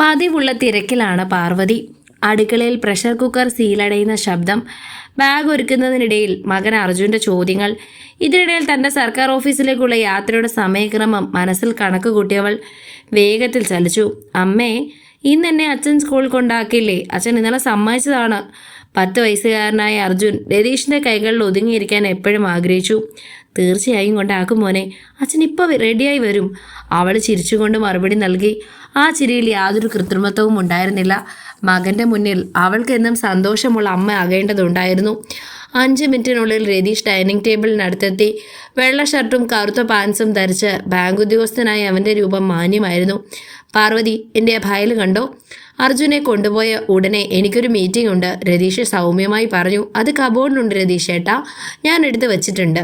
പതിവുള്ള തിരക്കിലാണ് പാർവതി. അടുക്കളയിൽ pressure cooker സീലടയുന്ന ശബ്ദം ബാഗ് ഒരുക്കുന്നതിനിടയിൽ മകൻ അർജുന്റെ ചോദ്യങ്ങൾ ഇതിനിടയിൽ തന്റെ സർക്കാർ ഓഫീസിലേക്കുള്ള യാത്രയുടെ സമയക്രമം മനസ്സിൽ കണക്ക് കൂട്ടിയവൾ വേഗത്തിൽ ചലിച്ചു. അമ്മേ ഇന്ന് എന്നെ അച്ഛൻ സ്കൂളിൽ കൊണ്ടാക്കില്ലേ അച്ഛൻ ഇന്നലെ സമ്മതിച്ചതാണ്. പത്ത് വയസ്സുകാരനായ അർജുൻ രതീഷിന്റെ കൈകളിൽ ഒതുങ്ങിയിരിക്കാൻ എപ്പോഴും ആഗ്രഹിച്ചു. തീർച്ചയായും കൊണ്ടാക്കും മോനെ. അച്ഛൻ ഇപ്പോൾ റെഡിയായി വരും. അവൾ ചിരിച്ചുകൊണ്ട് മറുപടി നൽകി. ആ ചിരിയിൽ യാതൊരു കൃത്രിമത്വവും ഉണ്ടായിരുന്നില്ല. മകന്റെ മുന്നിൽ അവൾക്ക് എന്നും സന്തോഷമുള്ള അമ്മ ആകേണ്ടതുണ്ടായിരുന്നു. അഞ്ച് മിനിറ്റിനുള്ളിൽ രതീഷ് ഡൈനിങ് ടേബിളിനടുത്തെത്തി. വെള്ള ഷർട്ടും കറുത്ത പാൻസും ധരിച്ച് ബാങ്ക് ഉദ്യോഗസ്ഥനായി അവന്റെ രൂപം മാന്യമായിരുന്നു. പാർവതി എന്റെ ഫയൽ കണ്ടോ? അർജുനെ കൊണ്ടുപോയ ഉടനെ എനിക്കൊരു മീറ്റിംഗ് ഉണ്ട്. രതീഷ് സൗമ്യമായി പറഞ്ഞു അത് കബോർഡിനുണ്ട് രതീഷ് ഏട്ടാ ഞാൻ എടുത്ത് വെച്ചിട്ടുണ്ട്.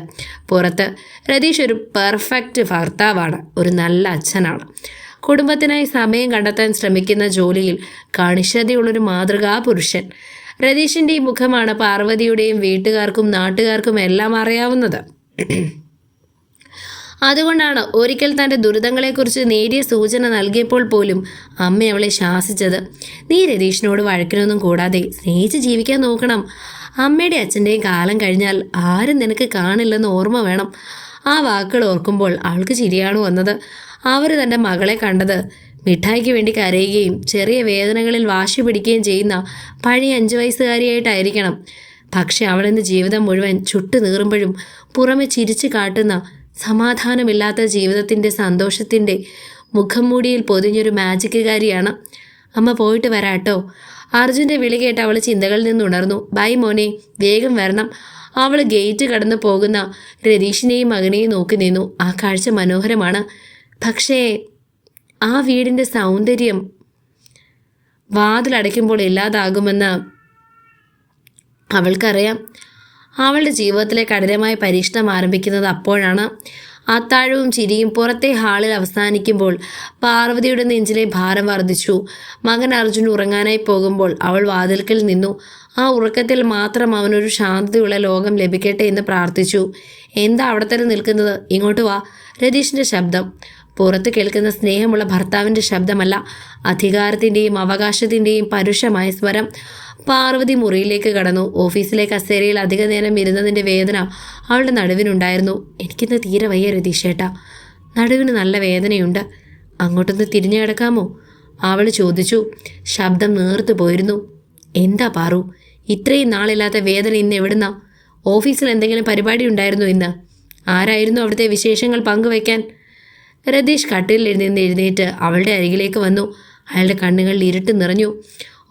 പുറത്ത് രതീഷ് ഒരു പെർഫെക്റ്റ് ഭർത്താവാണ് ഒരു നല്ല അച്ഛനാണ്. കുടുംബത്തിനായി സമയം കണ്ടെത്താൻ ശ്രമിക്കുന്ന ജോലിയിൽ കണിശതയുള്ളൊരു മാതൃകാ പുരുഷൻ രതീഷിന്റെ ഈ മുഖമാണ് പാർവതിയുടെയും വീട്ടുകാർക്കും നാട്ടുകാർക്കും എല്ലാം അറിയാവുന്നത്. അതുകൊണ്ടാണ് ഒരിക്കൽ തന്റെ ദുരിതങ്ങളെക്കുറിച്ച് നേരിയ സൂചന നൽകിയപ്പോൾ പോലും അമ്മ അവളെ ശാസിച്ചത്. നീ രതീഷിനോട് വഴക്കിനൊന്നും കൂടാതെ സ്നേഹിച്ച് ജീവിക്കാൻ നോക്കണം. അമ്മയുടെ അച്ഛന്റെയും കാലം കഴിഞ്ഞാൽ ആരും നിനക്ക് കാണില്ലെന്ന് ഓർമ്മ വേണം. ആ വാക്കുകൾ ഓർക്കുമ്പോൾ ആൾക്ക് ചിരിയാണ് വന്നത്. അവർ തന്റെ മകളെ കണ്ടത് മിഠായിക്ക് വേണ്ടി കരയുകയും ചെറിയ വേദനകളിൽ വാശി പിടിക്കുകയും ചെയ്യുന്ന പഴയ അഞ്ചു വയസ്സുകാരിയായിട്ടായിരിക്കണം. പക്ഷെ അവളിന്ന് ജീവിതം മുഴുവൻ ചുട്ടു നീറുമ്പോഴും പുറമെ ചിരിച്ചു കാട്ടുന്ന സമാധാനമില്ലാത്ത ജീവിതത്തിന്റെ സന്തോഷത്തിന്റെ മുഖം മൂടിയിൽ പൊതിഞ്ഞൊരു മാജിക്കുകാരിയാണ്. അമ്മ പോയിട്ട് വരാട്ടോ. അർജുന്റെ വിളി കേട്ട് അവൾ ചിന്തകളിൽ നിന്ന് ഉണർന്നു ബൈ മോനെ വേഗം വരണം. അവൾ ഗേറ്റ് കടന്നു പോകുന്ന രതീഷിനെയും മകനെയും നോക്കി നിന്നു. ആ കാഴ്ച മനോഹരമാണ്. പക്ഷേ ആ വീടിന്റെ സൗന്ദര്യം വാതിലടയ്ക്കുമ്പോൾ ഇല്ലാതാകുമെന്ന് അവൾക്കറിയാം. അവളുടെ ജീവിതത്തിലെ കഠിനമായ പരീക്ഷണം ആരംഭിക്കുന്നത് അപ്പോഴാണ്. അത്താഴവും ചിരിയും പുറത്തെ ഹാളിൽ അവസാനിക്കുമ്പോൾ പാർവതിയുടെ നെഞ്ചിലെ ഭാരം വർദ്ധിച്ചു. മകൻ അർജുൻ ഉറങ്ങാനായി പോകുമ്പോൾ അവൾ വാതിൽക്കൽ നിന്നു. ആ ഉറക്കത്തിൽ മാത്രം അവനൊരു ശാന്തതയുള്ള ലോകം ലഭിക്കട്ടെ എന്ന് പ്രാർത്ഥിച്ചു. എന്താ അവിടെ തന്നെ നിൽക്കുന്നത്? ഇങ്ങോട്ട് വാ രതീഷിന്റെ ശബ്ദം. പുറത്ത് കേൾക്കുന്ന സ്നേഹമുള്ള ഭർത്താവിന്റെ ശബ്ദമല്ല അധികാരത്തിന്റെയും അവകാശത്തിന്റെയും പരുഷമായ സ്വരം. പാർവതി മുറിയിലേക്ക് കടന്നു. ഓഫീസിലെ കസേരയിൽ അധിക നേരം ഇരുന്നതിന്റെ വേദന അവളുടെ നടുവിനുണ്ടായിരുന്നു. എനിക്കിന്ന് തീരെ വയ്യ രതീഷേട്ടാ. നടുവിന് നല്ല വേദനയുണ്ട്. അങ്ങോട്ടൊന്ന് തിരിഞ്ഞു കിടക്കാമോ? അവൾ ചോദിച്ചു. ശബ്ദം നേർത്തു പോയിരുന്നു. എന്താ പാറു? ഇത്രയും നാളില്ലാത്ത വേദന ഇന്ന് എവിടുന്നാ? ഓഫീസിൽ എന്തെങ്കിലും പരിപാടി ഉണ്ടായിരുന്നു ഇന്ന്? ആരായിരുന്നു അവിടുത്തെ വിശേഷങ്ങൾ പങ്കുവയ്ക്കാൻ? രതീഷ് കട്ടിലിൽ നിന്ന് എഴുന്നേറ്റ് അവളുടെ അരികിലേക്ക് വന്നു. അയാളുടെ കണ്ണുകളിൽ ഇരുട്ട് നിറഞ്ഞു.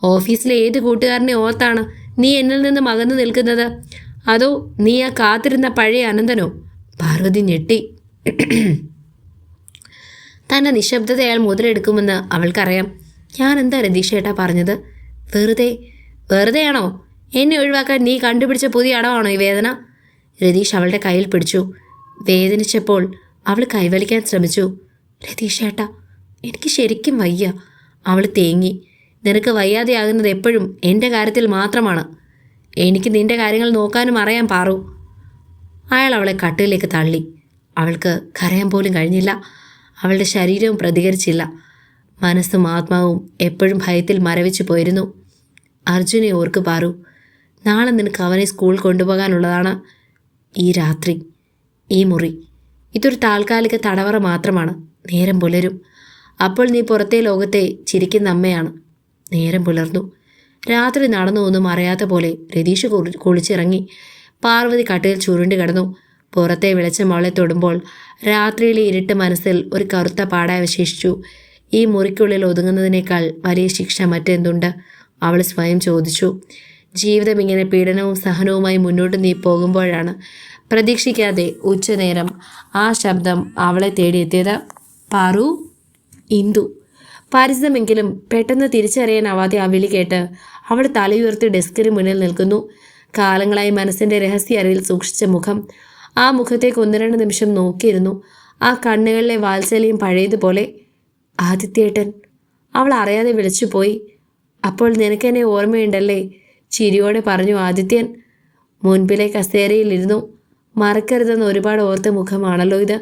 ഓഫീസിലെ ഏത് കൂട്ടുകാരനെ ഓർത്താണ് നീ എന്നിൽ നിന്ന് മകന്നു നിൽക്കുന്നത്? അതോ നീ ആ കാത്തിരുന്ന പഴയ അനന്തനോ? പാർവതി ഞെട്ടി. തന്റെ നിശബ്ദത അയാൾ മുതലെടുക്കുമെന്ന് അവൾക്കറിയാം. ഞാൻ എന്താ രതീഷേട്ടാ പറഞ്ഞത്? വെറുതെ വെറുതെയാണോ? എന്നെ ഒഴിവാക്കാൻ നീ കണ്ടുപിടിച്ച പുതിയ അടവാണോ ഈ വേദന? രതീഷ് അവളുടെ കയ്യിൽ പിടിച്ചു. വേദനിച്ചപ്പോൾ അവൾ കൈവലിക്കാൻ ശ്രമിച്ചു. രതീഷേട്ടാ എനിക്ക് ശരിക്കും വയ്യ. അവൾ തേങ്ങി. നിനക്ക് വയ്യാതെയാകുന്നത് എപ്പോഴും എന്റെ കാര്യത്തിൽ മാത്രമാണ്. എനിക്ക് നിന്റെ കാര്യങ്ങൾ നോക്കാനും അറിയാൻ പാറു. അയാൾ അവളെ കട്ടിലേക്ക് തള്ളി. അവൾക്ക് കരയാൻ പോലും കഴിഞ്ഞില്ല. അവളുടെ ശരീരവും പ്രതികരിച്ചില്ല. മനസ്സും ആത്മാവും എപ്പോഴും ഭയത്തിൽ മരവിച്ചു പോയിരുന്നു. അർജുനെ ഓർക്ക് പാറു നാളെ നിനക്ക് അവനെ സ്കൂൾ കൊണ്ടുപോകാനുള്ളതാണ് ഈ രാത്രി ഈ മുറി. ഇതൊരു താൽക്കാലിക തടവറ മാത്രമാണ്. നേരം പുലരും. അപ്പോൾ നീ പുറത്തെ ലോകത്തെ ചിരിക്കുന്ന അമ്മയാണ്. നേരം പുലർന്നു. രാത്രി നടന്നു ഒന്നും അറിയാത്ത പോലെ രതീഷ് കുളി- കുളിച്ചിറങ്ങി. പാർവതി കട്ടിൽ ചുരുണ്ടി കിടന്നു. പുറത്തെ വെളിച്ചം അവളെ തൊടുമ്പോൾ രാത്രിയിലെ ഇരുട്ട് മനസ്സിൽ ഒരു കറുത്ത പാടായി ഈ മുറിക്കുള്ളിൽ ഒതുങ്ങുന്നതിനേക്കാൾ വലിയ ശിക്ഷ മറ്റെന്തുണ്ട്? അവൾ സ്വയം ചോദിച്ചു. ജീവിതം ഇങ്ങനെ പീഡനവും സഹനവുമായി മുന്നോട്ട് നീ പോകുമ്പോഴാണ് പ്രതീക്ഷിക്കാതെ ഉച്ചനേരം ആ ശബ്ദം അവളെ തേടിയെത്തിയത്. പാറു ഇന്ദു. പരിചിതമെങ്കിലും പെട്ടെന്ന് തിരിച്ചറിയാനാവാതെ ആ വിളി കേട്ട് അവൾ തലയുയർത്തി ഡെസ്കിന് മുന്നിൽ നിൽക്കുന്നു. കാലങ്ങളായി മനസ്സിന്റെ രഹസ്യ അറിയിൽ സൂക്ഷിച്ച മുഖം ആ മുഖത്തേക്ക് ഒന്ന് രണ്ട് നിമിഷം നോക്കിയിരുന്നു. ആ കണ്ണുകളിലെ വാത്സല്യം പഴയതുപോലെ. ആദിത്യേട്ടൻ അവൾ അറിയാതെ വിളിച്ചുപോയി അപ്പോൾ നിനക്കെന്നെ ഓർമ്മയുണ്ടല്ലേ? ചിരിയോടെ പറഞ്ഞു ആദിത്യൻ. മുൻപിലെ കസേരയിലിരുന്നു മറക്കരുതെന്ന് ഒരുപാട് ഓർത്ത മുഖമാണല്ലോ ഇത്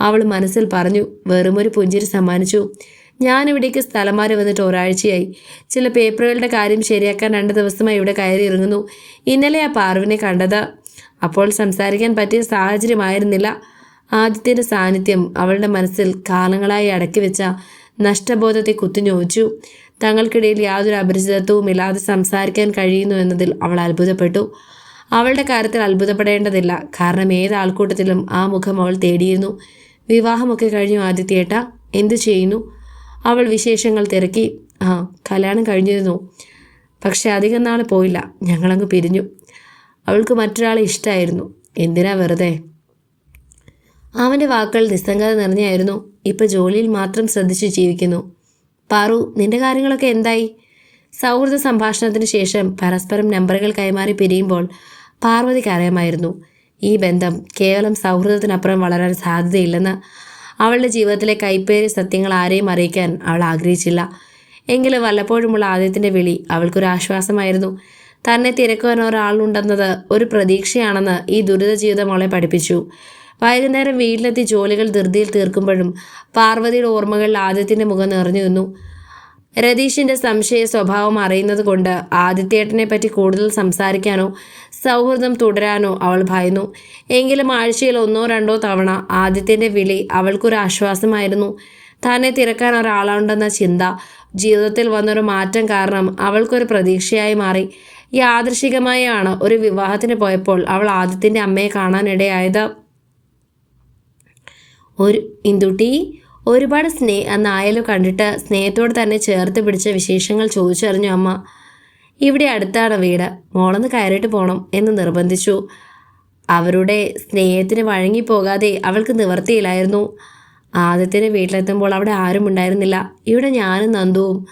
അവൾ മനസ്സിൽ പറഞ്ഞു. വെറുമൊരു പുഞ്ചിരി സമ്മാനിച്ചു. ഞാനിവിടേക്ക് സ്ഥലം മാറി വന്നിട്ട് ഒരാഴ്ചയായി. ചില പേപ്പറുകളുടെ കാര്യം ശരിയാക്കാൻ രണ്ട് ദിവസമായി ഇവിടെ കയറി ഇറങ്ങുന്നു. ഇന്നലെ ആ പാർവിനെ കണ്ടത്. അപ്പോൾ സംസാരിക്കാൻ പറ്റിയ സാഹചര്യമായിരുന്നില്ല ആദിത്യന്റെ സാന്നിധ്യം അവളുടെ മനസ്സിൽ കാലങ്ങളായി അടക്കി വെച്ച നഷ്ടബോധത്തെ കുത്തിഞ്ഞോച്ചു തങ്ങൾക്കിടയിൽ യാതൊരു അപരിചിതത്വവും ഇല്ലാതെ സംസാരിക്കാൻ കഴിയുന്നു എന്നതിൽ അവൾ അത്ഭുതപ്പെട്ടു. അവളുടെ കാര്യത്തിൽ അത്ഭുതപ്പെടേണ്ടതില്ല. കാരണം ഏത് ആൾക്കൂട്ടത്തിലും ആ മുഖം അവൾ തേടിയിരുന്നു. വിവാഹമൊക്കെ കഴിഞ്ഞു ആദിത്യേട്ട എന്തു ചെയ്യുന്നു? അവൾ വിശേഷങ്ങൾ തിരക്കി. ആ കല്യാണം കഴിഞ്ഞിരുന്നു. പക്ഷെ അധികം നാൾ പോയില്ല. ഞങ്ങളങ്ങ് പിരിഞ്ഞു. അവൾക്ക് മറ്റൊരാളെ ഇഷ്ടമായിരുന്നു എന്തിനാ വെറുതെ? അവന്റെ വാക്കുകൾ നിസ്സംഗത നിറഞ്ഞായിരുന്നു. ഇപ്പം ജോലിയിൽ മാത്രം ശ്രദ്ധിച്ചു ജീവിക്കുന്നു. പാറു നിന്റെ കാര്യങ്ങളൊക്കെ എന്തായി? സൗഹൃദ സംഭാഷണത്തിന് ശേഷം പരസ്പരം നമ്പറുകൾ കൈമാറി പിരിയുമ്പോൾ പാർവതിക്ക് അറിയാമായിരുന്നു. ഈ ബന്ധം കേവലം സൗഹൃദത്തിനപ്പുറം വളരാൻ സാധ്യതയില്ലെന്ന് അവളുടെ ജീവിതത്തിലെ കൈപ്പേറിയ സത്യങ്ങൾ ആരെയും അറിയിക്കാൻ അവൾ ആഗ്രഹിച്ചില്ല. എങ്കിലും വല്ലപ്പോഴുമുള്ള ആദ്യത്തിന്റെ വിളി അവൾക്കൊരു ആശ്വാസമായിരുന്നു. തന്നെ തിരക്കുവാൻ ഒരാളുണ്ടെന്നത് ഒരു പ്രതീക്ഷയാണെന്ന് ഈ ദുരിത ജീവിതം അവളെ പഠിപ്പിച്ചു. വൈകുന്നേരം വീട്ടിലെത്തി ജോലികൾ ധൃതിയിൽ തീർക്കുമ്പോഴും പാർവതിയുടെ ഓർമ്മകളിൽ ആദ്യത്തിന്റെ മുഖം നിറഞ്ഞു നിന്നു. രതീഷിന്റെ സംശയ സ്വഭാവം അറിയുന്നത് കൊണ്ട് ആദിത്യേട്ടനെ പറ്റി കൂടുതൽ സംസാരിക്കാനോ സൗഹൃദം തുടരാനോ അവൾ ഭയന്നു. എങ്കിലും ആഴ്ചയിൽ ഒന്നോ രണ്ടോ തവണ ആദിത്യന്റെ വിളി അവൾക്കൊരു ആശ്വാസമായിരുന്നു. തന്നെ തിരക്കാൻ ഒരാളുണ്ടെന്ന ചിന്ത ജീവിതത്തിൽ വന്നൊരു മാറ്റം കാരണം അവൾക്കൊരു പ്രതീക്ഷയായി മാറി. യാദൃശികമായാണ് ഒരു വിവാഹത്തിന് പോയപ്പോൾ അവൾ ആദിത്യന്റെ അമ്മയെ കാണാനിടയായത്. ഒരു ഇന്തുട്ടി ഒരുപാട് സ്നേ നായലു കണ്ടിട്ട് സ്നേഹത്തോട് തന്നെ ചേർത്ത് പിടിച്ച വിശേഷങ്ങൾ ചോദിച്ചറിഞ്ഞു അമ്മ. ഇവിടെ അടുത്താണ് വീട്. മോളൊന്ന് കയറിയിട്ട് പോകണം എന്ന് നിർബന്ധിച്ചു. അവരുടെ സ്നേഹത്തിന് വഴങ്ങിപ്പോകാതെ അവൾക്ക് നിവർത്തിയില്ലായിരുന്നു. ആദ്യത്തിന് വീട്ടിലെത്തുമ്പോൾ അവിടെ ആരും ഉണ്ടായിരുന്നില്ല. ഇവിടെ ഞാനും നന്ദുവും.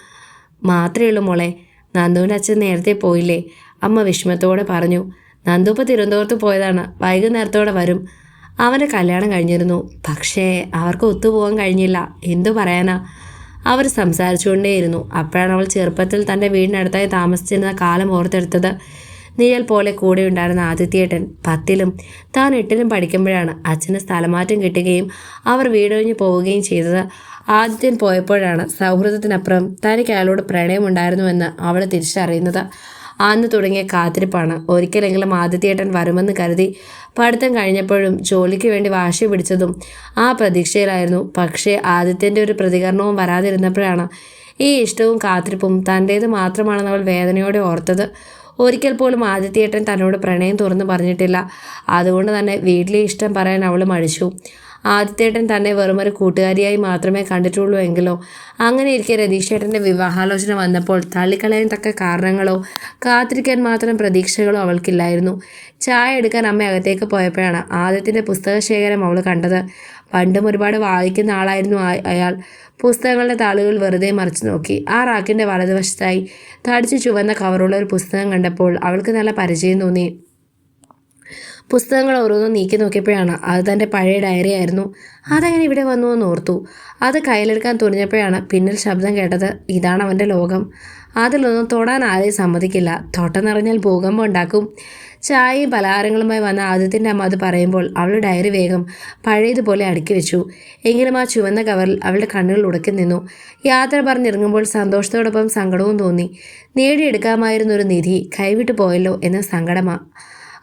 മാത്രമേ ഉള്ളൂ മോളെ. നന്ദുവിന്റെ അച്ഛൻ നേരത്തെ പോയില്ലേ? അമ്മ വിഷമത്തോടെ പറഞ്ഞു. നന്ദു ഇപ്പോൾ തിരുവനന്തപുരത്ത് പോയതാണ്. വൈകുന്നേരത്തോടെ വരും. അവന്റെ കല്യാണം കഴിഞ്ഞിരുന്നു. പക്ഷേ അവർക്ക് ഒത്തുപോകാൻ കഴിഞ്ഞില്ല. എന്തു പറയാനാ? അവർ സംസാരിച്ചുകൊണ്ടേയിരുന്നു. അപ്പോഴാണ് അവൾ ചെറുപ്പത്തിൽ തന്റെ വീടിനടുത്തായി താമസിച്ചിരുന്ന കാലം ഓർത്തെടുത്തത്. നീയൽ പോലെ കൂടെ ഉണ്ടായിരുന്ന ആദിത്യേട്ടൻ പത്തിലും താൻ എട്ടിലും പഠിക്കുമ്പോഴാണ് അച്ഛന് സ്ഥലമാറ്റം കിട്ടുകയും അവർ വീടൊഴിഞ്ഞ് പോവുകയും ചെയ്തത്. ആദിത്യൻ പോയപ്പോഴാണ് സൗഹൃദത്തിനപ്പുറം തനിക്ക് അയാളോട് പ്രണയമുണ്ടായിരുന്നുവെന്ന് അവൾ തിരിച്ചറിയുന്നത്. അന്ന് തുടങ്ങിയ കാത്തിരിപ്പാണ്. ഒരിക്കലെങ്കിലും ആദിത്യേട്ടൻ വരുമെന്ന് കരുതി പഠിത്തം കഴിഞ്ഞപ്പോഴും ജോലിക്ക് വേണ്ടി വാശി പിടിച്ചതും ആ പ്രതീക്ഷയിലായിരുന്നു. പക്ഷേ ആദിത്യന്റെ ഒരു പ്രതികരണവും വരാതിരുന്നപ്പോഴാണ് ഈ ഇഷ്ടവും കാത്തിരിപ്പും തന്റേത് മാത്രമാണെന്ന് അവൾ വേദനയോടെ ഓർത്തത്. ഒരിക്കൽ പോലും ആദിത്യേട്ടൻ തന്നോട് പ്രണയം തുറന്നു പറഞ്ഞിട്ടില്ല. അതുകൊണ്ട് തന്നെ വീട്ടിലെ ഇഷ്ടം പറയാൻ അവൾ മടിച്ചു. ആദിത്യേട്ടൻ തന്നെ വെറുമൊരു കൂട്ടുകാരിയായി മാത്രമേ കണ്ടിട്ടുള്ളൂ എങ്കിലോ. അങ്ങനെ ഇരിക്കെ രതീഷേട്ടന്റെ വിവാഹാലോചന വന്നപ്പോൾ തള്ളിക്കളയാൻ തക്ക കാരണങ്ങളോ കാത്തിരിക്കാൻ മാത്രം പ്രതീക്ഷകളോ അവൾക്കില്ലായിരുന്നു. ചായ എടുക്കാൻ അമ്മ അകത്തേക്ക് പോയപ്പോഴാണ് ആദ്യത്തിന്റെ പുസ്തകശേഖരം അവൾ കണ്ടത്. പണ്ടും ഒരുപാട് വായിക്കുന്ന ആളായിരുന്നു അയാൾ. പുസ്തകങ്ങളുടെ താളുകൾ വെറുതെ മറിച്ചു നോക്കി. ആ റാക്കിന്റെ വലതുവശത്തായി തടിച്ചു ചുവന്ന കവറുള്ള ഒരു പുസ്തകം കണ്ടപ്പോൾ അവൾക്ക് നല്ല പരിചയം തോന്നി. പുസ്തകങ്ങൾ ഓരോന്നും നീക്കി നോക്കിയപ്പോഴാണ് അത് തന്റെ പഴയ ഡയറി ആയിരുന്നു. അതെങ്ങനെ ഇവിടെ വന്നു എന്ന് ഓർത്തു. അത് കയ്യിലെടുക്കാൻ തുനിഞ്ഞപ്പോഴാണ് പിന്നിൽ ശബ്ദം കേട്ടത് ഇതാണ് അവന്റെ ലോകം. അതിലൊന്നും തൊടാൻ ആരെയും സമ്മതിക്കില്ല. തൊട്ട നിറഞ്ഞാൽ ഭൂകമ്പം ഉണ്ടാക്കും. ചായയും പലഹാരങ്ങളുമായി വന്ന ആദ്യത്തിന്റെ അമ്മ അത് പറയുമ്പോൾ അവളുടെ ഡയറി വേഗം പഴയതുപോലെ അടുക്കി വെച്ചു. എങ്കിലും ആ ചുവന്ന കവറിൽ അവളുടെ കണ്ണുകൾ ഉടക്കി നിന്നു. യാത്ര പറഞ്ഞിറങ്ങുമ്പോൾ സന്തോഷത്തോടൊപ്പം സങ്കടവും തോന്നി. നേടിയെടുക്കാമായിരുന്നൊരു നിധി കൈവിട്ടു പോയല്ലോ എന്ന സങ്കടമാണ്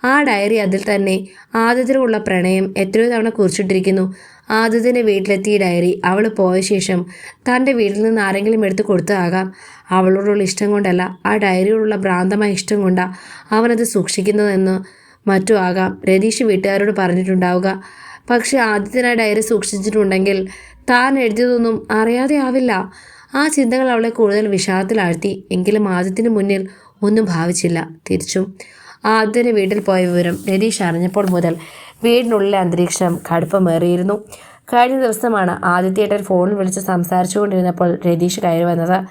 ആ ഡയറി അതിൽ തന്നെ ആദ്യത്തിനുള്ള പ്രണയം എത്രയോ തവണ കുറിച്ചിട്ടിരിക്കുന്നു. ആദ്യത്തിന്റെ വീട്ടിലെത്തിയ ഡയറി അവൾ പോയ ശേഷം തന്റെ വീട്ടിൽ നിന്ന് ആരെങ്കിലും എടുത്തു കൊടുത്തതാകാം. അവളോടുള്ള ഇഷ്ടം കൊണ്ടല്ല ആ ഡയറിയോടുള്ള ഭ്രാന്തമായ ഇഷ്ടം കൊണ്ടാണ് അവനത് സൂക്ഷിക്കുന്നതെന്ന് മറ്റും ആകാം. രതീഷ് വീട്ടുകാരോട് പറഞ്ഞിട്ടുണ്ടാവുക പക്ഷേ ആദ്യത്തിന് ആ ഡയറി സൂക്ഷിച്ചിട്ടുണ്ടെങ്കിൽ താൻ എഴുതിയതൊന്നും അറിയാതെ ആവില്ല. ആ ചിന്തകൾ അവളെ കൂടുതൽ വിഷാദത്തിലാഴ്ത്തി. എങ്കിലും ആദ്യത്തിന് മുന്നിൽ ഒന്നും ഭാവിച്ചില്ല തിരിച്ചും. ആദ്യന് വീട്ടിൽ പോയ വിവരം രതീഷ് അറിഞ്ഞപ്പോൾ മുതൽ വീടിനുള്ളിലെ അന്തരീക്ഷം കടുപ്പമേറിയിരുന്നു. കഴിഞ്ഞ ദിവസമാണ് ആദിത്യേട്ടൻ ഫോണിൽ വിളിച്ച് സംസാരിച്ചുകൊണ്ടിരുന്നപ്പോൾ രതീഷ് കയറി വന്നത്.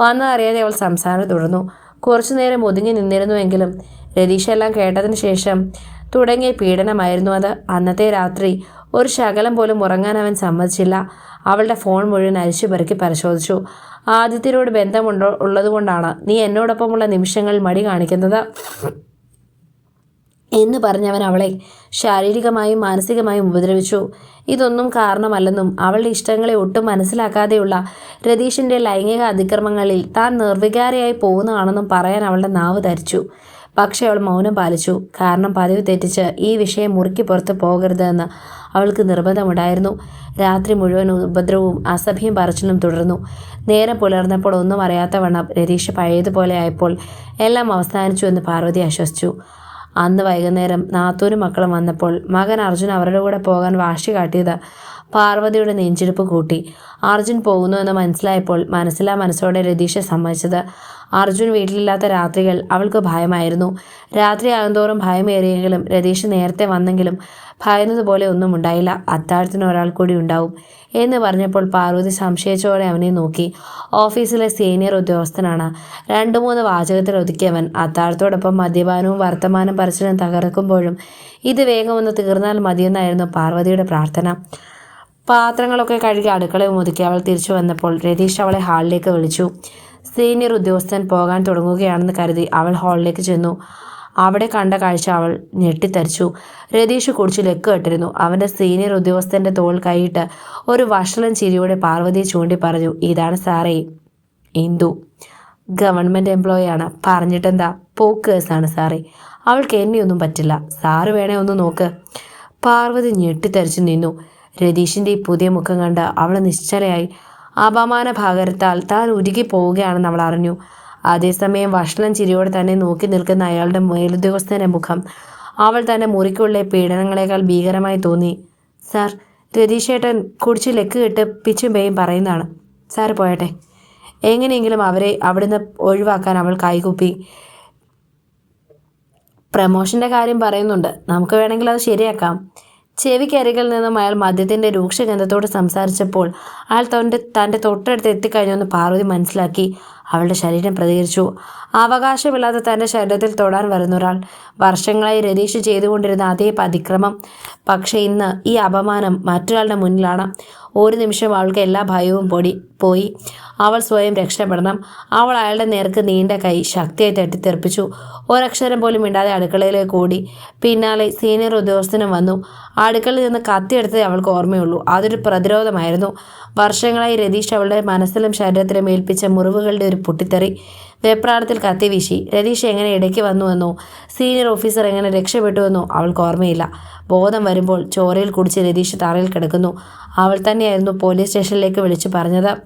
വന്നതറിയാതെ അവൾ സംസാരം തുടർന്നു. കുറച്ചു നേരം ഒതുങ്ങി നിന്നിരുന്നുവെങ്കിലും രതീഷ് എല്ലാം കേട്ടതിന് ശേഷം തുടങ്ങിയ പീഡനമായിരുന്നു അത്. അന്നത്തെ രാത്രി ഒരു ശകലം പോലും ഉറങ്ങാൻ അവൻ സമ്മതിച്ചില്ല. അവളുടെ ഫോൺ മുഴുവൻ അരിച്ചു പെറുക്കി പരിശോധിച്ചു. ആദിത്യരോട് ബന്ധമുണ്ടോ ഉള്ളതുകൊണ്ടാണ് നീ എന്നോടൊപ്പമുള്ള നിമിഷങ്ങളിൽ മടി കാണിക്കുന്നത്. എന്ന് പറഞ്ഞവൻ അവളെ ശാരീരികമായും മാനസികമായും ഉപദ്രവിച്ചു. ഇതൊന്നും കാരണമല്ലെന്നും അവളുടെ ഇഷ്ടങ്ങളെ ഒട്ടും മനസ്സിലാക്കാതെയുള്ള രതീഷിന്റെ ലൈംഗിക അതിക്രമങ്ങളിൽ താൻ നിർവികാരയായി പോകുന്നതാണെന്നും പറയാൻ അവളുടെ നാവ് ധരിച്ചു. പക്ഷേ അവൾ മൗനം പാലിച്ചു. കാരണം പതിവ് തെറ്റിച്ച് ഈ വിഷയം മുറുക്കി പുറത്ത് പോകരുതെന്ന് അവൾക്ക് നിർബന്ധമുണ്ടായിരുന്നു. രാത്രി മുഴുവൻ ഉപദ്രവവും അസഭ്യം പറച്ചിലും തുടർന്നു. നേരം പുലർന്നപ്പോൾ ഒന്നും അറിയാത്തവണ്ണം രതീഷ് പഴയതുപോലെ ആയപ്പോൾ എല്ലാം അവസാനിച്ചു എന്ന് പാർവതി ആശ്വസിച്ചു. അന്ന് വൈകുന്നേരം നാത്തൂരും മക്കളും വന്നപ്പോൾ മകൻ അർജുൻ അവരുടെ കൂടെ പോകാൻ വാശി കാട്ടിയത് പാർവതിയുടെ നെഞ്ചിടിപ്പ് കൂട്ടി. അർജുൻ പോകുന്നു എന്ന് മനസ്സിലായപ്പോൾ മനസ്സിലാ മനസ്സോടെ രതീഷെ സമ്മതിച്ചത്. അർജുൻ വീട്ടിലില്ലാത്ത രാത്രികൾ അവൾക്ക് ഭയമായിരുന്നു. രാത്രി ആകുന്തോറും ഭയമേറിയെങ്കിലും രതീഷ് നേരത്തെ വന്നെങ്കിലും ഭയന്നതുപോലെ ഒന്നും ഉണ്ടായില്ല. അത്താഴത്തിന് ഒരാൾ കൂടി ഉണ്ടാവും എന്ന് പറഞ്ഞപ്പോൾ പാർവതി സംശയിച്ചോടെ അവനെ നോക്കി. ഓഫീസിലെ സീനിയർ ഉദ്യോഗസ്ഥനാണ്. രണ്ടു മൂന്ന് വാചകത്തിൽ ഒതുക്കിയവൻ അത്താഴത്തോടൊപ്പം മദ്യപാനവും വർത്തമാനം പറച്ചിലും തകർക്കുമ്പോഴും ഇത് വേഗം ഒന്ന് തീർന്നാൽ മതിയെന്നായിരുന്നു പാർവതിയുടെ പ്രാർത്ഥന. പാത്രങ്ങളൊക്കെ കഴുകി അടുക്കളയിൽ ഒതുക്കി അവൾ തിരിച്ചു വന്നപ്പോൾ രതീഷ് അവളെ ഹാളിലേക്ക് വിളിച്ചു. സീനിയർ ഉദ്യോഗസ്ഥൻ പോകാൻ തുടങ്ങുകയാണെന്ന് കരുതി അവൾ ഹാളിലേക്ക് ചെന്നു. അവിടെ കണ്ട കാഴ്ച അവൾ ഞെട്ടിത്തരിച്ചു. രതീഷ് കുടിച്ച് ലെക്ക് കെട്ടിരുന്നു. അവന്റെ സീനിയർ ഉദ്യോഗസ്ഥന്റെ തോൾ കൈയിട്ട് ഒരു വഷളൻ ചിരിയോടെ പാർവതിയെ ചൂണ്ടി പറഞ്ഞു ഇതാണ് സാറേ ഇന്ദു. ഗവൺമെന്റ് എംപ്ലോയി ആണ്. പറഞ്ഞിട്ടെന്താ? പോക്ക് കേസാണ് സാറേ. അവൾക്ക് എന്നെയൊന്നും പറ്റില്ല. സാറ് വേണേ ഒന്ന് നോക്ക്. പാർവതി ഞെട്ടിത്തരിച്ചു നിന്നു. രതീഷിന്റെ ഈ പുതിയ മുഖം കണ്ട് അവൾ നിശ്ചലയായി. അപമാന ഭാഗരത്താൽ താൻ ഉരുകി പോവുകയാണെന്ന് അവൾ അറിഞ്ഞു. അതേസമയം വഷളം ചിരിയോടെ തന്നെ നോക്കി നിൽക്കുന്ന അയാളുടെ മേലുദ്യോഗസ്ഥന്റെ മുഖം. അവൾ തന്നെ മുറിക്കുള്ളിലെ പീഡനങ്ങളെക്കാൾ ഭീകരമായി തോന്നി. സാർ രതീഷേട്ടൻ കുടിച്ച് ലെക്ക് കെട്ട് പിച്ചും പേയും പറയുന്നതാണ്. സാർ പോയട്ടെ. എങ്ങനെയെങ്കിലും അവരെ അവിടുന്ന് ഒഴിവാക്കാൻ അവൾ കൈകുപ്പി. പ്രമോഷന്റെ കാര്യം പറയുന്നുണ്ട്. നമുക്ക് വേണമെങ്കിൽ അത് ശരിയാക്കാം. ചെവിക്കരികിൽ നിന്നും അയാൾ മദ്യത്തിന്റെ രൂക്ഷഗന്ധത്തോട് സംസാരിച്ചപ്പോൾ അയാൾ തന്റെ തന്റെ തൊട്ടടുത്ത് എത്തിക്കഴിഞ്ഞെന്ന് പാർവതി മനസ്സിലാക്കി. അവളുടെ ശരീരം പ്രതികരിച്ചു. അവകാശമില്ലാതെ തന്റെ ശരീരത്തിൽ തൊടാൻ വരുന്ന ഒരാൾ. വർഷങ്ങളായി രതീഷ് ചെയ്തുകൊണ്ടിരുന്ന അതേ അതിക്രമം പക്ഷേ ഇന്ന് ഈ അപമാനം മറ്റൊരാളുടെ മുന്നിലാണ്. ഒരു നിമിഷം അവൾക്ക് എല്ലാ ഭയവും പൊടി പോയി. അവൾ സ്വയം രക്ഷപ്പെടണം. അവൾ അയാളുടെ നേർക്ക് നീണ്ട കൈ ശക്തിയായി തട്ടിത്തെറിപ്പിച്ചു ഒരക്ഷരം പോലും ഇണ്ടാതെ അടുക്കളയിലേക്ക് ഓടി. പിന്നാലെ സീനിയർ ഉദ്യോഗസ്ഥനും വന്നു. അടുക്കളയിൽ നിന്ന് കത്തിയെടുത്തേ അവൾക്ക് ഓർമ്മയുള്ളൂ. അതൊരു പ്രതിരോധമായിരുന്നു. വർഷങ്ങളായി രതീഷ് അവളുടെ മനസ്സിലും ശരീരത്തിലും ഏൽപ്പിച്ച മുറിവുകളുടെ ഒരു പൊട്ടിത്തെറി. വെപ്രാളത്തിൽ കത്തി വീശി. രതീഷ് എങ്ങനെ ഇടയ്ക്ക് വന്നുവെന്നോ സീനിയർ ഓഫീസർ എങ്ങനെ രക്ഷപ്പെട്ടുവെന്നോ അവൾക്ക് ഓർമ്മയില്ല. ബോധം വരുമ്പോൾ ചോരയിൽ കുടിച്ച് രതീഷ് തറയിൽ കിടക്കുന്നു. അവൾ തന്നെയായിരുന്നു പോലീസ് സ്റ്റേഷനിലേക്ക് വിളിച്ചു പറഞ്ഞത്.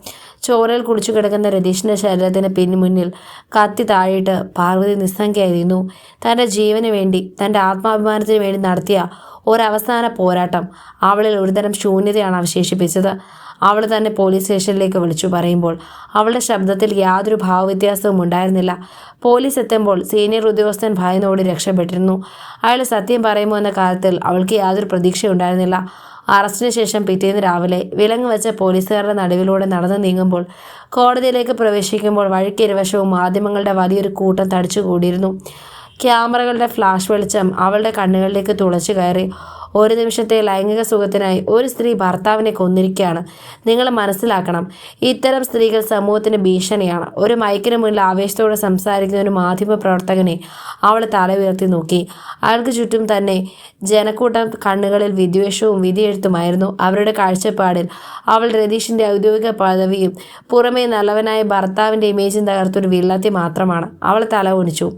ചോരയിൽ കുടിച്ചു കിടക്കുന്ന രതീഷിന്റെ ശരീരത്തിന് പിൻമുന്നിൽ കത്തി താഴിട്ട് പാർവതി നിസ്സംഖ്യായിരുന്നു തന്റെ ജീവന് വേണ്ടി തന്റെ ആത്മാഭിമാനത്തിന് വേണ്ടി നടത്തിയ ഒരവസാന പോരാട്ടം അവളിൽ ഒരുതരം ശൂന്യതയാണ് അവശേഷിപ്പിച്ചത്. അവൾ തന്നെ പോലീസ് സ്റ്റേഷനിലേക്ക് വിളിച്ചു പറയുമ്പോൾ അവളുടെ ശബ്ദത്തിൽ യാതൊരു ഭാവവ്യത്യാസവും ഉണ്ടായിരുന്നില്ല. പോലീസ് എത്തുമ്പോൾ സീനിയർ ഉദ്യോഗസ്ഥൻ ഭയന്നോടി രക്ഷപ്പെട്ടിരുന്നു. അയാൾ സത്യം പറയുമോ എന്ന കാര്യത്തിൽ അവൾക്ക് യാതൊരു പ്രതീക്ഷയുണ്ടായിരുന്നില്ല അറസ്റ്റിന് ശേഷം പിറ്റേന്ന് രാവിലെ വിലങ്ങ് വെച്ച പോലീസുകാരുടെ നടുവിലൂടെ നടന്നു നീങ്ങുമ്പോൾ കോടതിയിലേക്ക് പ്രവേശിക്കുമ്പോൾ വഴിക്കിരുവശവും മാധ്യമങ്ങളുടെ വലിയൊരു കൂട്ടം തടിച്ചുകൂടിയിരുന്നു. ക്യാമറകളുടെ ഫ്ലാഷ് വെളിച്ചം അവളുടെ കണ്ണുകളിലേക്ക് തുളച്ചു കയറി. ഒരു നിമിഷത്തെ ലൈംഗിക സുഖത്തിനായി ഒരു സ്ത്രീ ഭർത്താവിനെ കൊന്നിരിക്കുകയാണ്. നിങ്ങൾ മനസ്സിലാക്കണം ഇത്തരം സ്ത്രീകൾ സമൂഹത്തിന് ഭീഷണിയാണ്. ഒരു മൈക്കിന് മുന്നിൽ ആവേശത്തോടെ സംസാരിക്കുന്ന ഒരു മാധ്യമ പ്രവർത്തകനെ അവൾ തല ഉയർത്തി നോക്കി. അയാൾക്ക് ചുറ്റും തന്നെ ജനക്കൂട്ടം കണ്ണുകളിൽ വിദ്വേഷവും വിധിയെഴുത്തുമായിരുന്നു. അവരുടെ കാഴ്ചപ്പാടിൽ അവൾ രതീഷിന്റെ ഔദ്യോഗിക പദവിയും പുറമേ നല്ലവനായ ഭർത്താവിന്റെ ഇമേജും തകർത്തൊരു വിള്ളത്തി മാത്രമാണ് അവൾ തല ഒണിച്ചു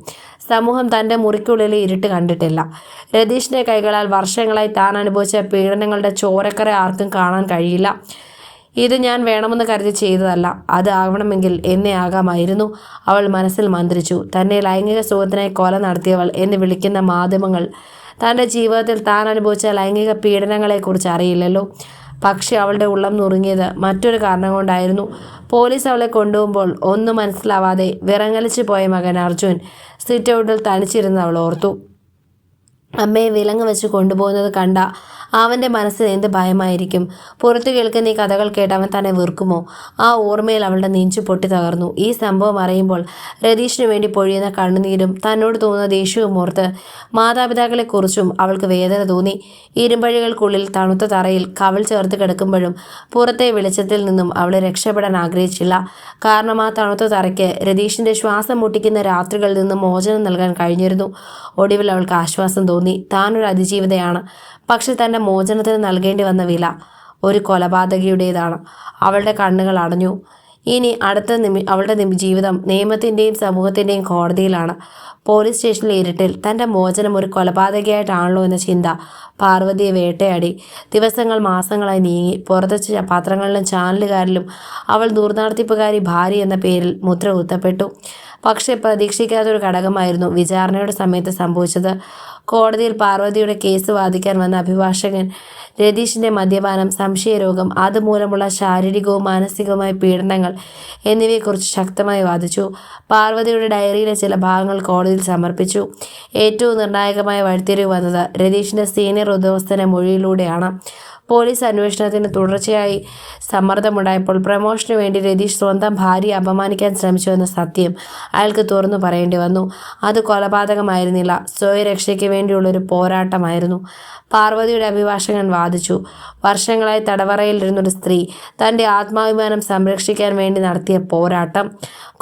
സമൂഹം തന്റെ മുറിക്കുള്ളിൽ ഇരുട്ട് കണ്ടിട്ടില്ല. രതീഷിന്റെ കൈകളാൽ വർഷങ്ങളായി താൻ അനുഭവിച്ച പീഡനങ്ങളുടെ ചോരക്കര ആർക്കും കാണാൻ കഴിയില്ല. ഇത് ഞാൻ വേണമെന്ന് കരുതി ചെയ്തതല്ല. അത് ആവണമെങ്കിൽ എന്നെ ആകാമായിരുന്നു. അവൾ മനസ്സിൽ മന്ത്രിച്ചു. തന്നെ ലൈംഗിക സുഖത്തിനായി കൊല നടത്തിയവൾ എന്ന് വിളിക്കുന്ന മാധ്യമങ്ങൾ തന്റെ ജീവിതത്തിൽ താൻ അനുഭവിച്ച ലൈംഗിക പീഡനങ്ങളെക്കുറിച്ച് അറിയില്ലല്ലോ. പക്ഷേ അവളുടെ ഉള്ളം നുറുങ്ങിയത് മറ്റൊരു കാരണം കൊണ്ടായിരുന്നു. പോലീസ് അവളെ കൊണ്ടുപോകുമ്പോൾ ഒന്നും മനസ്സിലാവാതെ വിറങ്ങലിച്ചു പോയ മകൻ അർജുൻ സിറ്റ് ഔട്ടിൽ തനിച്ചിരുന്ന് അവൾ ഓർത്തു. അമ്മയെ വിലങ്ങ് വെച്ച് കൊണ്ടുപോകുന്നത് കണ്ട അവന്റെ മനസ്സിൽ എന്ത് ഭയമായിരിക്കും? പുറത്തു കേൾക്കുന്ന ഈ കഥകൾ കേട്ട് അവൻ തന്നെ വെറുക്കുമോ? ആ ഓർമ്മയിൽ അവളുടെ നെഞ്ചു പൊട്ടി തകർന്നു. ഈ സംഭവം അറിയുമ്പോൾ രതീഷിനു വേണ്ടി പൊഴിയുന്ന കണ്ണുനീരും തന്നോട് തോന്നുന്ന ദേഷ്യവും ഓർത്ത് മാതാപിതാക്കളെക്കുറിച്ചും അവൾക്ക് വേദന തോന്നി. ഇരുമ്പഴികൾക്കുള്ളിൽ തണുത്ത തറയിൽ കവൾ ചേർത്ത് കിടക്കുമ്പോഴും പുറത്തെ വെളിച്ചത്തിൽ നിന്നും അവൾ രക്ഷപ്പെടാൻ ആഗ്രഹിച്ചില്ല. കാരണം ആ തണുത്ത തറയ്ക്ക് രതീഷിന്റെ ശ്വാസം മുട്ടിക്കുന്ന രാത്രികളിൽ നിന്ന് മോചനം നൽകാൻ കഴിഞ്ഞിരുന്നു. ഒടുവിൽ അവൾക്ക് ആശ്വാസം തോന്നി. താനൊരു അതിജീവിതയാണ്. പക്ഷെ തന്റെ മോചനത്തിന് നൽകേണ്ടി വന്ന വില ഒരു കൊലപാതകിയുടേതാണ്. അവളുടെ കണ്ണുകൾ അടഞ്ഞു. ഇനി അടുത്ത നിമി അവളുടെ ജീവിതം നിയമത്തിന്റെയും സമൂഹത്തിന്റെയും കോടതിയിലാണ്. പോലീസ് സ്റ്റേഷനിലെ ഇരുട്ടിൽ തന്റെ മോചനം ഒരു കൊലപാതകയായിട്ടാണല്ലോ എന്ന ചിന്ത പാർവതിയെ വേട്ടയാടി. ദിവസങ്ങൾ മാസങ്ങളായി നീങ്ങി. പുറത്തു പത്രങ്ങളിലും ചാനലുകാരിലും അവൾ ദൂർനാടത്തിപ്പുകാരി ഭാര്യ എന്ന പേരിൽ മുദ്ര കുത്തപ്പെട്ടു. പക്ഷേ പ്രതീക്ഷിക്കാത്തൊരു ഘടകമായിരുന്നു വിചാരണയുടെ സമയത്ത് സംഭവിച്ചത്. കോടതിയിൽ പാർവതിയുടെ കേസ് വാദിക്കാൻ വന്ന അഭിഭാഷകൻ രതീഷിന്റെ മദ്യപാനം സംശയരോഗം അതുമൂലമുള്ള ശാരീരികവും മാനസികവുമായ പീഡനങ്ങൾ എന്നിവയെക്കുറിച്ച് ശക്തമായി വാദിച്ചു. പാർവതിയുടെ ഡയറിയിലെ ചില ഭാഗങ്ങൾ കോടതിയിൽ സമർപ്പിച്ചു. ഏറ്റവും നിർണായകമായ വഴിത്തിരിവ് വന്നത് രതീഷിന്റെ സീനിയർ ഉദ്യോഗസ്ഥന്റെ മൊഴിയിലൂടെയാണ്. പോലീസ് അന്വേഷണത്തിന് തുടർച്ചയായി സമ്മർദ്ദമുണ്ടായപ്പോൾ പ്രമോഷന് വേണ്ടി രതീഷ് സ്വന്തം ഭാര്യയെ അപമാനിക്കാൻ ശ്രമിച്ചുവെന്ന സത്യം അയാൾക്ക് തുറന്നു പറയേണ്ടി വന്നു. അത് കൊലപാതകമായിരുന്നില്ല. സ്വയരക്ഷയ്ക്ക് വേണ്ടിയുള്ളൊരു പോരാട്ടമായിരുന്നു. പാർവതിയുടെ അഭിഭാഷകൻ വാദിച്ചു. വർഷങ്ങളായി തടവറയിലിരുന്നൊരു സ്ത്രീ തന്റെ ആത്മാഭിമാനം സംരക്ഷിക്കാൻ വേണ്ടി നടത്തിയ പോരാട്ടം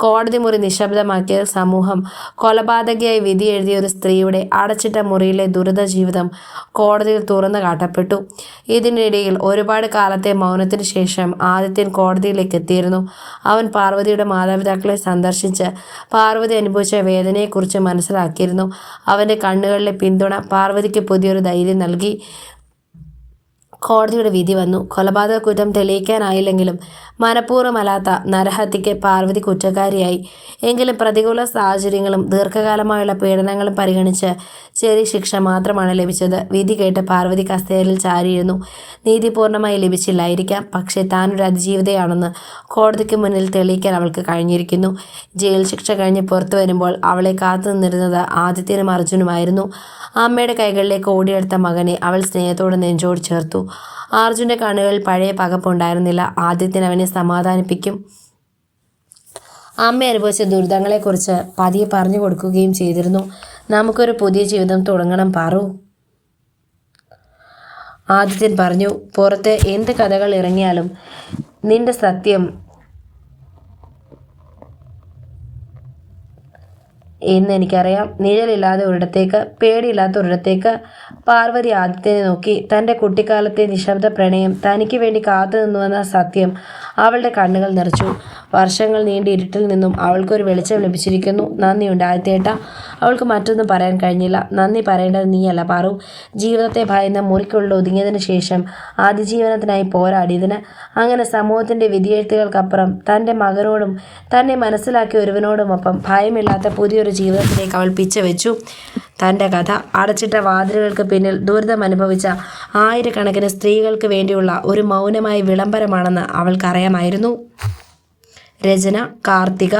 കോടതി മുറി നിശബ്ദമാക്കിയ സമൂഹം കൊലപാതകയായി വിധി എഴുതിയ ഒരു സ്ത്രീയുടെ അടച്ചിട്ട മുറിയിലെ ദുരിത ജീവിതം കോടതിയിൽ തുറന്നു കാട്ടപ്പെട്ടു. ഇതിനിടയിൽ ഒരുപാട് കാലത്തെ മൗനത്തിന് ശേഷം ആദിത്യൻ കോടതിയിലേക്ക് എത്തിയിരുന്നു. അവൻ പാർവതിയുടെ മാതാപിതാക്കളെ സന്ദർശിച്ച് പാർവതി അനുഭവിച്ച വേദനയെക്കുറിച്ച് മനസ്സിലാക്കിയിരുന്നു. അവന്റെ കണ്ണുകളിലെ പിന്തുണ പാർവതിക്ക് പുതിയൊരു ധൈര്യം നൽകി. കോടതിയുടെ വിധി വന്നു. കൊലപാതക കുറ്റം തെളിയിക്കാനായില്ലെങ്കിലും മനഃപൂർവമല്ലാത്ത നരഹത്യയ്ക്ക് പാർവതി കുറ്റക്കാരിയായി. എങ്കിലും പ്രതികൂല സാഹചര്യങ്ങളും ദീർഘകാലമായുള്ള പീഡനങ്ങളും പരിഗണിച്ച് ചെറിയ ശിക്ഷ മാത്രമാണ് ലഭിച്ചത്. വിധി കേട്ട് പാർവതി കസേരയിൽ ചാരിയിരുന്നു. നീതി പൂർണമായി ലഭിച്ചില്ലായിരിക്കാം. പക്ഷേ താനൊരു അതിജീവിതയാണെന്ന് കോടതിക്ക് മുന്നിൽ തെളിയിക്കാൻ അവൾക്ക് കഴിഞ്ഞിരിക്കുന്നു. ജയിൽ ശിക്ഷ കഴിഞ്ഞ് പുറത്തു വരുമ്പോൾ അവളെ കാത്തു നിന്നിരുന്നത് ആദിത്യനും അർജുനുമായിരുന്നു. അമ്മയുടെ കൈകളിലേക്ക് ഓടിയെടുത്ത മകനെ അവൾ സ്നേഹത്തോടെ നെഞ്ചോട് ചേർത്തു. അർജുന്റെ കണ്ണുകളിൽ പഴയ പകപ്പുണ്ടായിരുന്നില്ല. ആദ്യത്തിന് അവനെ സമാധാനിപ്പിക്കും. അമ്മ അനുഭവിച്ച ദുരിതങ്ങളെക്കുറിച്ച് പതിയെ പറഞ്ഞു കൊടുക്കുകയും ചെയ്തിരുന്നു. നമുക്കൊരു പുതിയ ജീവിതം തുടങ്ങണം പാറു. ആദിത്യൻ പറഞ്ഞു പുറത്ത് എന്ത് കഥകൾ ഇറങ്ങിയാലും നിന്റെ സത്യം എന്ന് എനിക്കറിയാം. നിഴലില്ലാതെ ഒരിടത്തേക്ക് പേടിയില്ലാത്ത ഒരിടത്തേക്ക് പാർവതി ആദിത്യനെ നോക്കി തന്റെ കുട്ടിക്കാലത്തെ നിശബ്ദ പ്രണയം തനിക്ക് വേണ്ടി കാത്തു നിന്നുവെന്ന സത്യം അവളുടെ കണ്ണുകൾ നിറച്ചു. വർഷങ്ങൾ നീണ്ട ഇരുട്ടിൽ നിന്നും അവൾക്കൊരു വെളിച്ചം ലഭിച്ചിരിക്കുന്നു. നന്ദിയുണ്ട് ആദിത്യേട്ട. അവൾക്ക് മറ്റൊന്നും പറയാൻ കഴിഞ്ഞില്ല. നന്ദി പറയേണ്ടത് നീയല്ല പാറു. ജീവിതത്തെ ഭയന്ന മുറിക്കുള്ളിൽ ഒതുങ്ങിയതിന് ശേഷം അതിജീവനത്തിനായി പോരാടിയതിന് അങ്ങനെ സമൂഹത്തിന്റെ വിധിയെഴുത്തുകൾക്കപ്പുറം തന്റെ മകനോടും തന്നെ മനസ്സിലാക്കിയ ഒരുവനോടുമൊപ്പം ഭയമില്ലാത്ത പുതിയൊരു ജീവിതത്തിലേക്ക് അവൾ പിച്ചവെച്ചു തന്റെ കഥ അടച്ചിട്ട വാതിലുകൾക്ക് പിന്നിൽ ദുരിതം അനുഭവിച്ച ആയിരക്കണക്കിന് സ്ത്രീകൾക്ക് വേണ്ടിയുള്ള ഒരു മൗനമായ വിളംബരമാണെന്ന് അവൾക്കറിയാമായിരുന്നു. രചന കാർത്തിക.